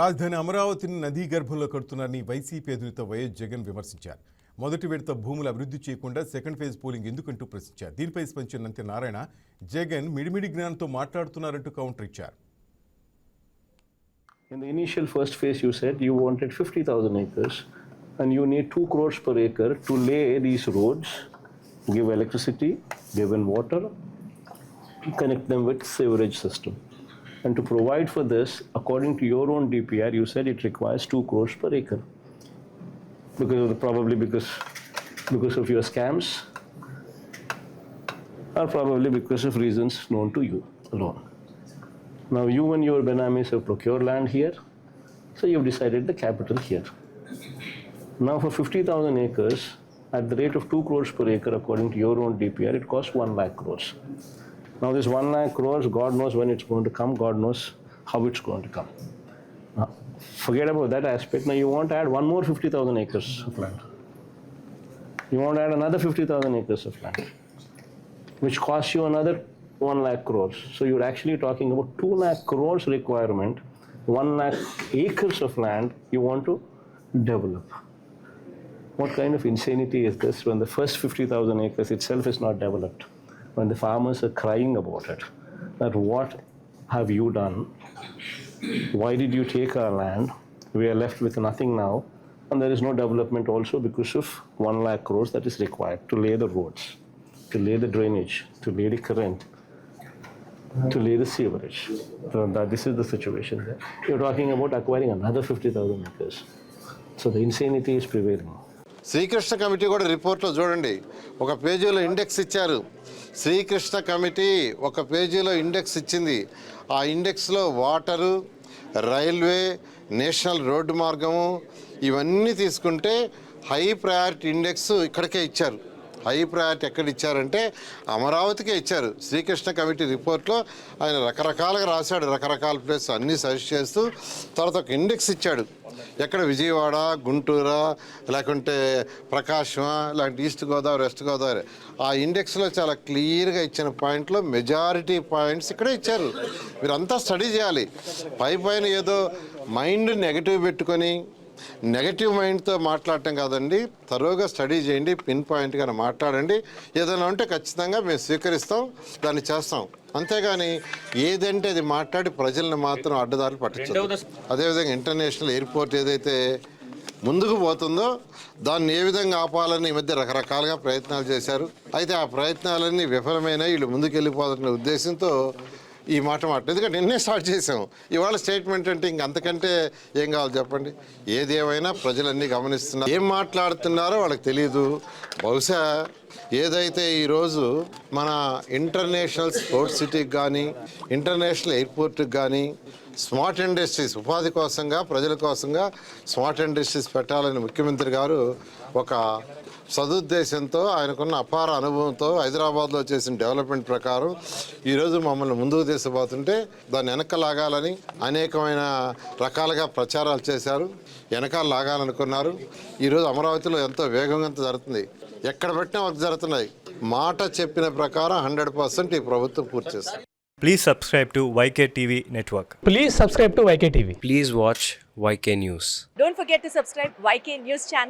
రాజధాని అమరావతిని నదీ గర్భంలో కడుతున్నారని వైసీపీ అధినేత వైఎస్ జగన్ విమర్శించారు మొదటి విడత భూములు అభివృద్ధి చేయకుండా సెకండ్ ఫేజ్ పోలింగ్ ఎందుకంటూ ప్రశ్నించారు దీనిపై స్పందించిన నంతి నారాయణ జగన్ మిడిమిడి జ్ఞానంతో మాట్లాడుతున్నారంటూ కౌంటర్ ఇచ్చారు In the initial first phase, you said you wanted 50,000 acres and you need 2 crores per acre to lay these roads, give electricity, give in water, connect them with sewerage system. And to provide for this, according to your own DPR, you said it requires 2 crores per acre. Because of the, probably because, because of your scams, or probably because of reasons known to you alone. Now you and your Benamis have procured land here, so you've decided the capital here. Now for 50,000 acres, at the rate of 2 crores per acre according to your own DPR, it costs 1 lakh crores. Now this 1 lakh crores, God knows when it's going to come, God knows how it's going to come. Forget about that aspect. Now you want to add one more 50,000 acres of land. You want to add another 50,000 acres of land, which costs you another 1 lakh crores. So you're actually talking about 2 lakh crores requirement, 1 lakh acres of land you want to develop. What kind of insanity is this when the first 50,000 acres itself is not developed? When the farmers are crying about it, that what have you done? Why did you take our land? We are left with nothing now. And there is no development also because of 1 lakh crores that is required to lay the roads, to lay the drainage, to lay the current, to lay the sewerage. So that this is the situation there. You're talking about acquiring another 50,000 acres. So the insanity is prevailing. Srikrishna committee కూడా రిపోర్ట్లో చూడండి ఒక పేజీలో index ఇచ్చారు Srikrishna committee ఒక పేజీలో index ఇచ్చింది. ఆ ఇండెక్స్లో వాటరు రైల్వే నేషనల్ రోడ్డు మార్గము ఇవన్నీ తీసుకుంటే హై ప్రయారిటీ ఇండెక్స్ ఇక్కడికే ఇచ్చారు. హై ప్రయారిటీ ఎక్కడ ఇచ్చారంటే అమరావతికే ఇచ్చారు. శ్రీకృష్ణ కమిటీ రిపోర్ట్లో ఆయన రకరకాలుగా రాశాడు. రకరకాల ప్లేస్ అన్నీ సజెస్ట్ చేస్తూ తర్వాత ఒక ఇండెక్స్ ఇచ్చాడు. ఎక్కడ విజయవాడ గుంటూరా లేకుంటే ప్రకాశమా లేకుంటే ఈస్ట్ గోదావరి వెస్ట్ గోదావరి. ఆ ఇండెక్స్లో చాలా క్లియర్గా ఇచ్చిన పాయింట్లో మెజారిటీ పాయింట్స్ ఇక్కడే ఇచ్చారు. మీరంతా స్టడీ చేయాలి. పై పైన ఏదో మైండ్ నెగటివ్ పెట్టుకొని నెగటివ్ మైండ్తో మాట్లాడటం కాదండి. తరువుగా స్టడీ చేయండి పిన్ పాయింట్గా మాట్లాడండి. ఏదైనా ఉంటే ఖచ్చితంగా మేము స్వీకరిస్తాం దాన్ని చేస్తాం. అంతేగాని ఏదంటే అది మాట్లాడి ప్రజల్ని మాత్రం అడ్డదారులు పట్టించదు అదేవిధంగా ఇంటర్నేషనల్ ఎయిర్పోర్ట్ ఏదైతే ముందుకు పోతుందో దాన్ని ఏ విధంగా ఆపాలని ఈ మధ్య రకరకాలుగా ప్రయత్నాలు చేశారు. అయితే ఆ ప్రయత్నాలన్నీ విఫలమైన వీళ్ళు ముందుకు వెళ్ళిపోతున్న ఉద్దేశంతో ఈ మాట మాట. ఎందుకంటే నిన్నే స్టార్ట్ చేసాం. ఇవాళ స్టేట్మెంట్ అంటే ఇంక అంతకంటే ఏం కావాలి చెప్పండి? ఏదేమైనా ప్రజలన్నీ గమనిస్తున్నారు. ఏం మాట్లాడుతున్నారో వాళ్ళకి తెలియదు బహుశా ఏదైతే ఈరోజు మన ఇంటర్నేషనల్ స్పోర్ట్స్ సిటీకి కానీ ఇంటర్నేషనల్ ఎయిర్పోర్ట్కి కానీ స్మార్ట్ ఇండస్ట్రీస్ ఉపాధి కోసంగా ప్రజల కోసంగా స్మార్ట్ ఇండస్ట్రీస్ పెట్టాలని ముఖ్యమంత్రి గారు ఒక సదుద్దేశంతో ఆయనకున్న అపార అనుభవంతో హైదరాబాద్లో చేసిన డెవలప్మెంట్ ప్రకారం ఈరోజు మమ్మల్ని ముందుకు తీసుకుపోతుంటే దాన్ని వెనక లాగాలని అనేకమైన రకాలుగా ప్రచారాలు చేశారు వెనకాల లాగాలనుకున్నారు ఈరోజు అమరావతిలో ఎంతో వేగంగా జరుగుతుంది ఎక్కడ పెట్టినా వర్క్ జరుగుతున్నాయి మాట చెప్పిన ప్రకారం హండ్రెడ్ పర్సెంట్ ఈ ప్రభుత్వం పూర్తి చేస్తుంది Please subscribe to YK TV Network. Please subscribe to YK TV. Please watch YK News. Don't forget to subscribe YK News channel